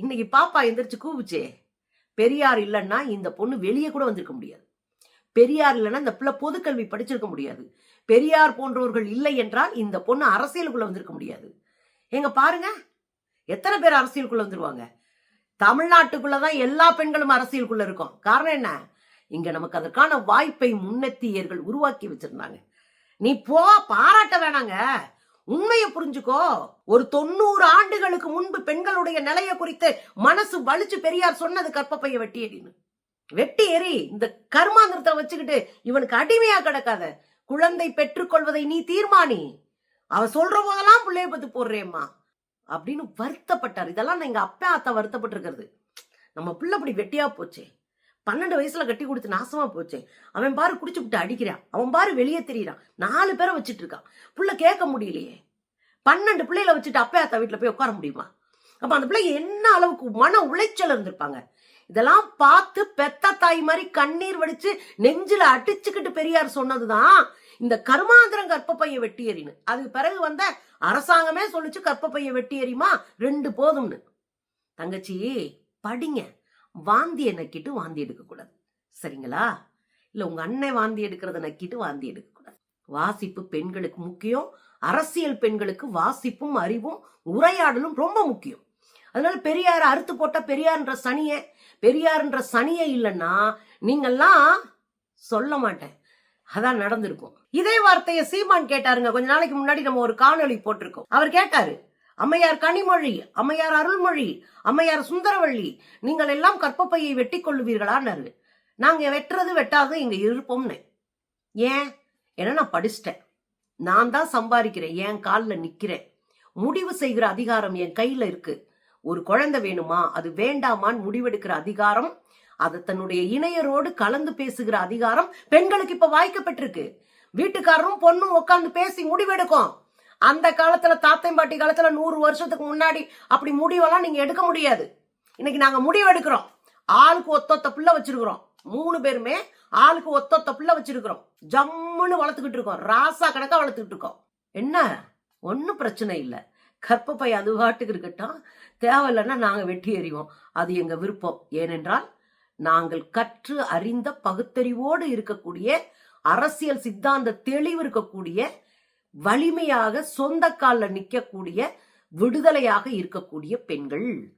இன்னைக்கு பாப்பா எந்திரிச்சு கூவுச்சே பெரியார் இல்லைன்னா இந்த பொண்ணு வெளியே கூட வந்திருக்க முடியாது. பெரியார் இல்லைன்னா இந்த பிள்ளை பொதுக்கல்வி படிச்சிருக்க முடியாது. பெரியார் போன்றவர்கள் இல்லை என்றால் இந்த பொண்ணு அரசியலுக்குள்ள வந்திருக்க முடியாது. எங்க பாருங்க எத்தனை பேர் அரசியலுக்குள்ள வந்துருவாங்க? தமிழ்நாட்டுக்குள்ளதான் எல்லா பெண்களும் அரசியலுக்குள்ள இருக்கும். காரணம் என்ன? இங்க நமக்கு அதற்கான வாய்ப்பை முன்னெத்தியர்கள் உருவாக்கி வச்சிருந்தாங்க. நீ போ பாராட்ட வேணாங்க. உண்மையை புரிஞ்சுக்கோ. ஒரு தொண்ணூறு ஆண்டுகளுக்கு முன்பு பெண்களுடைய நிலைய குறித்து மனசு வலிச்சு பெரியார் சொன்னது கற்பப்பைய வெட்டி எறின்னு. வெட்டி எறி இந்த கர்மாந்திரத்தை வச்சுக்கிட்டு இவனுக்கு அடிமையா கிடக்காத. குழந்தை பெற்றுக்கொள்வதை நீ தீர்மானி. அவ சொல்ற போதெல்லாம் பிள்ளைய பத்து போடுறேம்மா. அப்படின்னு வருத்தப்பட்டார். இதெல்லாம் எங்க அப்பா அத்தா வருத்தப்பட்டிருக்கிறது. நம்ம பிள்ளை அப்படி வெட்டியா போச்சே. பன்னெண்டு வயசுல கட்டி கொடுத்து நாசமா போச்சே. அவன் பாரு குடிச்சு விட்டு அடிக்கிறான். அவன் பாரு வெளியே தெரியறான். நாலு பேரை வச்சுட்டு இருக்கான். புள்ள கேட்க முடியலையே. பன்னெண்டு பிள்ளைகளை வச்சுட்டு அப்பா அத்தா வீட்டில் போய் உட்கார முடியுமா? அப்ப அந்த பிள்ளை என்ன அளவுக்கு மன உளைச்சல் இருந்திருப்பாங்க. இதெல்லாம் பார்த்து பெத்த தாய் மாதிரி கண்ணீர் வடிச்சு நெஞ்சில அடிச்சுக்கிட்டு பெரியார் சொன்னதுதான் இந்த கருமாந்திரம் கற்பப்பைய வெட்டி எறின்னு. அதுக்கு பிறகு வந்த அரசாங்கமே சொல்லிச்சு கற்பப்பைய வெட்டி எறிமா ரெண்டு போதும்னு. தங்கச்சி படிங்க. வாந்தியை நக்கிட்டு வாந்தி எடுக்கக்கூடாது. சரிங்களா? இல்ல உங்க அண்ணன் வாந்தி எடுக்கிறத நக்கிட்டு வாந்தி எடுக்கக்கூடாது. வாசிப்பு பெண்களுக்கு முக்கியம். அரசியல் பெண்களுக்கு வாசிப்பும் அறிவும் உரையாடலும் ரொம்ப முக்கியம். அதனால பெரியார் அறுத்து போட்ட பெரியார்ன்ற சனியை. பெரியார்ன்ற சனியே இல்லைன்னா நீங்கெல்லாம் சொல்ல மாட்டேன். அதான் நடந்திருக்கும். இதே வார்த்தையை சீமான் கேட்டாருங்க. கொஞ்ச நாளைக்கு முன்னாடி நம்ம ஒரு காணொலி போட்டிருக்கோம். அவர் கேட்டாரு அம்மையார் கனிமொழி அம்மையார் அருள்மொழி அம்மையார் சுந்தரவள்ளி நீங்கள் எல்லாம் கற்பப்பையை வெட்டி கொள்ளுவீர்களான்னாரு நாங்க வெட்டுறது வெட்டாது இங்க இருப்போம்னு. ஏன்? ஏன்னா நான் படிச்சிட்டேன். நான் தான் சம்பாதிக்கிறேன் என் காலில் நிக்கிறேன். முடிவு செய்கிற அதிகாரம் என் கையில இருக்கு. ஒரு குழந்தை வேணுமா? அது வேண்டாமான்னு முடிவெடுக்கிற அதிகாரம் அது தன்னுடைய இணையரோடு கலந்து பேசுகிற அதிகாரம் பெண்களுக்கு இப்ப வாய்க்கப்பட்டிருக்கு. வீட்டுக்காரரும் பொண்ணும் உட்காந்து பேசி முடிவெடுக்கும். அந்த காலத்துல தாத்தன் பாட்டி காலத்துல நூறு வருஷத்துக்கு முன்னாடி அப்படி முடிவெல்லாம் நீங்க எடுக்க முடியாது. இன்னைக்கு நாங்க முடிவு எடுக்கிறோம் ஆளுக்கு ஒத்தொத்த பிள்ளை வச்சிருக்கிறோம். மூணு பேருமே ஆளுக்கு ஒத்தொத்த பிள்ளை வச்சிருக்கிறோம். ஜம்முன்னு வளர்த்துக்கிட்டு இருக்கோம். ராசா கணக்கா வளர்த்துக்கிட்டு இருக்கோம். என்ன? ஒன்றும் பிரச்சனை இல்லை. கற்பப்பை அது பாட்டுக்கு இருக்கட்டும். தேவையில்லைன்னா நாங்கள் வெட்டி எறிவோம். அது எங்கள் விருப்பம். ஏனென்றால் நாங்கள் கற்று அறிந்த பகுத்தறிவோடு இருக்கக்கூடிய அரசியல் சித்தாந்த தெளிவு இருக்கக்கூடிய வலிமையாக சொந்த காலில் நிற்கக்கூடிய விடுதலையாக இருக்கக்கூடிய பெண்கள்.